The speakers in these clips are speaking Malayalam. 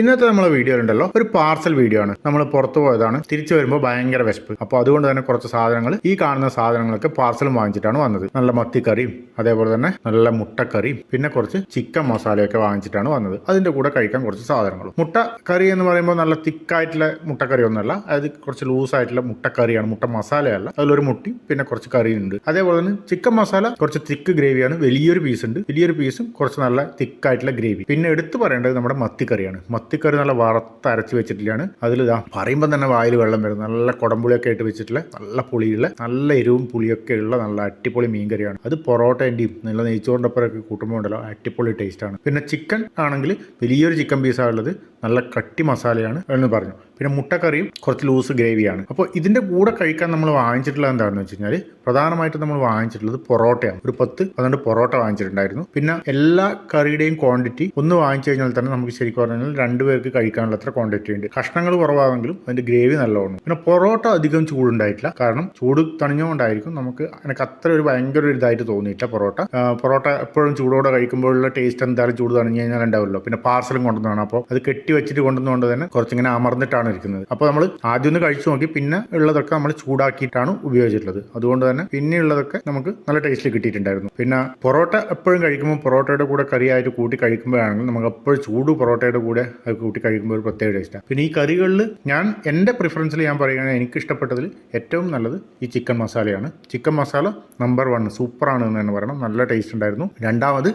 ഇന്നത്തെ നമ്മളെ വീഡിയോ ഉണ്ടല്ലോ ഒരു പാർസൽ വീഡിയോ ആണ്. നമ്മൾ പുറത്തു പോയതാണ് തിരിച്ചു വരുമ്പോൾ ഭയങ്കര വിശപ്പ്. അപ്പോൾ അതുകൊണ്ട് തന്നെ കുറച്ച് സാധനങ്ങൾ ഈ കാണുന്ന സാധനങ്ങളൊക്കെ പാർസലും വാങ്ങിച്ചിട്ടാണ് വന്നത്. നല്ല മത്തിക്കറിയും അതേപോലെ തന്നെ നല്ല മുട്ടക്കറിയും പിന്നെ കുറച്ച് ചിക്കൻ മസാലയൊക്കെ വാങ്ങിച്ചിട്ടാണ് വന്നത്. അതിന്റെ കൂടെ കഴിക്കാൻ കുറച്ച് സാധനങ്ങളും. മുട്ട കറി എന്ന് പറയുമ്പോൾ നല്ല തിക്കായിട്ടുള്ള മുട്ടക്കറി ഒന്നല്ല അതായത് കുറച്ച് ലൂസ് ആയിട്ടുള്ള മുട്ടക്കറിയാണ് മുട്ട മസാലയല്ല. അതിലൊരു മുട്ടി പിന്നെ കുറച്ച് കറിയുണ്ട് അതേപോലെ തന്നെ ചിക്കൻ മസാല കുറച്ച് തിക്ക് ഗ്രേവിയാണ് വലിയൊരു പീസ് ഉണ്ട്. വലിയൊരു പീസും കുറച്ച് നല്ല തിക്കായിട്ടുള്ള ഗ്രേവി പിന്നെ എടുത്തു പറയേണ്ടത് നമ്മുടെ മത്തിക്കറിയാണ്. മത്തിക്കറി നല്ല വറുത്ത് അരച്ച് വെച്ചിട്ടില്ലാണ്. അതിൽ ഇതാ പറയുമ്പോൾ തന്നെ വായിൽ വെള്ളം വരും. നല്ല കുടംപുളിയൊക്കെ ആയിട്ട് വെച്ചിട്ടുള്ള നല്ല പുളിയുള്ള നല്ല എരിവും പുളിയൊക്കെ ഉള്ള നല്ല അടിപൊളി മീൻകറിയാണ്. അത് പൊറോട്ടേന്റെയും നല്ല നെയ്ച്ചോറിന്റെപ്പുറമൊക്കെ കൂട്ടുമ്പോൾ ഉണ്ടല്ലോ അടിപൊളി ടേസ്റ്റാണ്. പിന്നെ ചിക്കൻ ആണെങ്കിൽ വലിയൊരു ചിക്കൻ പീസാണ് ഉള്ളത് നല്ല കട്ടി മസാലയാണ് എന്ന് പറഞ്ഞു. പിന്നെ മുട്ടക്കറിയും കുറച്ച് ലൂസ് ഗ്രേവിയാണ്. അപ്പോൾ ഇതിന്റെ കൂടെ കഴിക്കാൻ നമ്മൾ വാങ്ങിച്ചിട്ടുള്ള എന്താണെന്ന് വെച്ച് കഴിഞ്ഞാൽ പ്രധാനമായിട്ടും നമ്മൾ വാങ്ങിച്ചിട്ടുള്ളത് പൊറോട്ടയാണ്. ഒരു പത്ത് പന്ത്രണ്ട് പൊറോട്ട വാങ്ങിച്ചിട്ടുണ്ടായിരുന്നു. പിന്നെ എല്ലാ കറിയുടെയും ക്വാണ്ടിറ്റി ഒന്ന് വാങ്ങിച്ചു കഴിഞ്ഞാൽ തന്നെ നമുക്ക് ശരിക്കും പറഞ്ഞാൽ രണ്ട് പേർക്ക് കഴിക്കാനുള്ള അത്ര ക്വാണ്ടിറ്റി ഉണ്ട്. കഷ്ണങ്ങൾ കുറവാണെങ്കിലും അതിന്റെ ഗ്രേവി നല്ലോണം. പിന്നെ പൊറോട്ട അധികം ചൂടുണ്ടായിട്ടില്ല. കാരണം ചൂട് തണിഞ്ഞുകൊണ്ടായിരിക്കും നമുക്ക് എനിക്ക് അത്ര ഒരു ഭയങ്കര ഒരു ഇതായിട്ട് തോന്നിയിട്ടില്ല പൊറോട്ട. പൊറോട്ട എപ്പോഴും ചൂടോടെ കഴിക്കുമ്പോഴുള്ള ടേസ്റ്റ് എന്തായാലും ചൂട് തണിഞ്ഞു കഴിഞ്ഞാൽ ഉണ്ടാവുമല്ലോ. പിന്നെ പാർസലും കൊണ്ടുവന്നതാണ്. അപ്പോൾ അത് കെട്ടി വെച്ചിട്ട് കൊണ്ടുവന്നുകൊണ്ട് തന്നെ കുറച്ചിങ്ങനെ അമർന്നിട്ടാണ് ഇരിക്കുന്നത്. അപ്പോൾ നമ്മൾ ആദ്യം ഒന്ന് കഴിച്ചു നോക്കി. പിന്നെ ഉള്ളതൊക്കെ നമ്മൾ ചൂടാക്കിയിട്ടാണ് ഉപയോഗിച്ചിട്ടുള്ളത്. അതുകൊണ്ട് തന്നെ പിന്നെയുള്ളതൊക്കെ നമുക്ക് നല്ല ടേസ്റ്റിൽ കിട്ടിയിട്ടുണ്ടായിരുന്നു. പിന്നെ പൊറോട്ട എപ്പോഴും കഴിക്കുമ്പോൾ പൊറോട്ടയുടെ കൂടെ കറിയായിട്ട് കൂട്ടി കഴിക്കുമ്പോഴാണെങ്കിൽ നമുക്ക് എപ്പോഴും ചൂട് പൊറോട്ടയുടെ കൂടെ അത് കൂട്ടി കഴിക്കുമ്പോൾ ഒരു പ്രത്യേക ടേസ്റ്റാണ് പിന്നെ ഈ കറികളിൽ ഞാൻ എന്റെ പ്രിഫറൻസിൽ ഞാൻ പറയുകയാണെങ്കിൽ എനിക്ക് ഇഷ്ടപ്പെട്ടതിൽ ഏറ്റവും നല്ലത് ഈ ചിക്കൻ മസാലയാണ് ചിക്കൻ മസാല നമ്പർ വൺ സൂപ്പറാണ് എന്ന് തന്നെ പറയണം. നല്ല ടേസ്റ്റ് ഉണ്ടായിരുന്നു. രണ്ടാമത്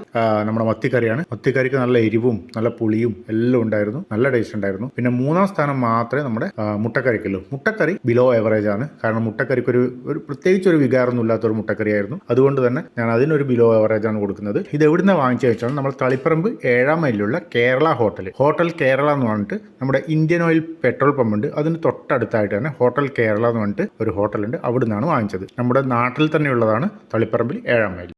നമ്മുടെ മത്തിക്കറിയാണ്. മത്തിക്കറിക്ക് നല്ല എരിവും നല്ല പുളിയും എല്ലാം ഉണ്ടായിരുന്നു. നല്ല ടേസ്റ്റ് ഉണ്ടായിരുന്നു. പിന്നെ മൂന്നാം സ്ഥാനം മാത്രമേ നമ്മുടെ മുട്ടക്കറിക്കുള്ളൂ. മുട്ടക്കറി ബിലോ എവറേജ് ആണ്. കാരണം മുട്ടക്കറിക്ക് ഒരു ഒരു പ്രത്യേകിച്ച് ഒരു വികാരമൊന്നും ഇല്ലാത്ത ഒരു മുട്ടക്കറിയായിരുന്നു. അതുകൊണ്ട് തന്നെ ഞാൻ അതിനൊരു ബിലോ എവറേജ് ആണ് കൊടുക്കുന്നത്. ഇത് എവിടുന്ന വാങ്ങിച്ചു വെച്ചാൽ നമ്മൾ തളിപ്പറമ്പ് ഏഴാം മൈലിലുള്ള കേരള ഹോട്ടൽ. ഹോട്ടൽ കേരള എന്ന് പറഞ്ഞിട്ട് നമ്മുടെ ഇന്ത്യൻ ഓയിൽ പെട്രോൾ പമ്പ് ഉണ്ട് അതിന് തൊട്ടടുത്തായിട്ട് തന്നെ ഹോട്ടൽ കേരള എന്ന് പറഞ്ഞിട്ട് ഒരു ഹോട്ടലുണ്ട്. അവിടെ നിന്നാണ് വാങ്ങിച്ചത്. നമ്മുടെ നാട്ടിൽ തന്നെയുള്ളതാണ് തളിപ്പറമ്പിൽ ഏഴാം മൈൽ.